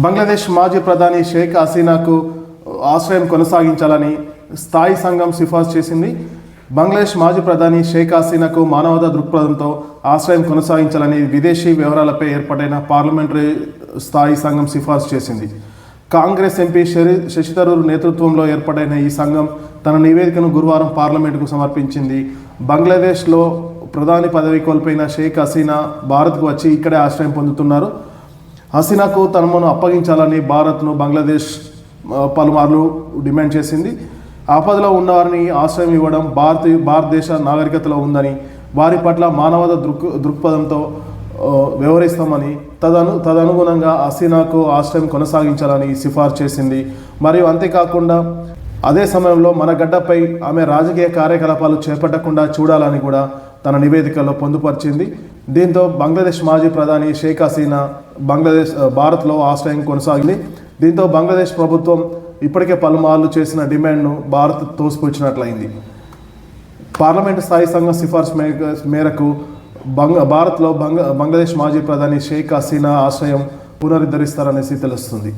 బంగ్లాదేశ్ మాజీ ప్రధాని షేక్ హసీనాకు ఆశ్రయం కొనసాగించాలని స్థాయి సంఘం సిఫార్సు చేసింది. బంగ్లాదేశ్ మాజీ ప్రధాని షేక్ హసీనాకు మానవతా దృక్పథంతో ఆశ్రయం కొనసాగించాలని విదేశీ వ్యవహారాలపై ఏర్పాటైన పార్లమెంటరీ స్థాయి సంఘం సిఫార్సు చేసింది. కాంగ్రెస్ ఎంపీ శరి శశిథరూర్ నేతృత్వంలో ఏర్పాటైన ఈ సంఘం తన నివేదికను గురువారం పార్లమెంటుకు సమర్పించింది. బంగ్లాదేశ్లో ప్రధాని పదవి కోల్పోయిన షేక్ హసీనా భారత్కు వచ్చి ఇక్కడే ఆశ్రయం పొందుతున్నారు. హసీనాకు తనను అప్పగించాలని భారత్ను బంగ్లాదేశ్ పలుమార్లు డిమాండ్ చేసింది. ఆపదలో ఉన్నవారిని ఆశ్రయం ఇవ్వడం భారత భారతదేశ నాగరికతలో ఉందని వారి పట్ల మానవత దృక్ దృక్పథంతో వివరిస్తామని వ్యవహరిస్తామని తదను తదనుగుణంగా హసీనాకు ఆశ్రయం కొనసాగించాలని సిఫార్సు చేసింది. మరియు అంతేకాకుండా అదే సమయంలో మన గడ్డపై ఆమె రాజకీయ కార్యకలాపాలు చేపట్టకుండా చూడాలని కూడా తన నివేదికలో పొందుపరిచింది. దీంతో బంగ్లాదేశ్ మాజీ ప్రధాని షేక్ హసీనా బంగ్లాదేశ్ భారత్లో ఆశ్రయం కొనసాగింది. దీంతో బంగ్లాదేశ్ ప్రభుత్వం ఇప్పటికే పలుమార్లు చేసిన డిమాండ్ను భారత్ తోసిపుచ్చినట్లయింది పార్లమెంటు స్థాయి సంఘం సిఫార్సు మేర- మేరకు బంగ భారత్లో బంగ బంగ్లాదేశ్ మాజీ ప్రధాని షేక్ హసీనా ఆశ్రయం పునరుద్ధరిస్తారనేసి తెలుస్తుంది.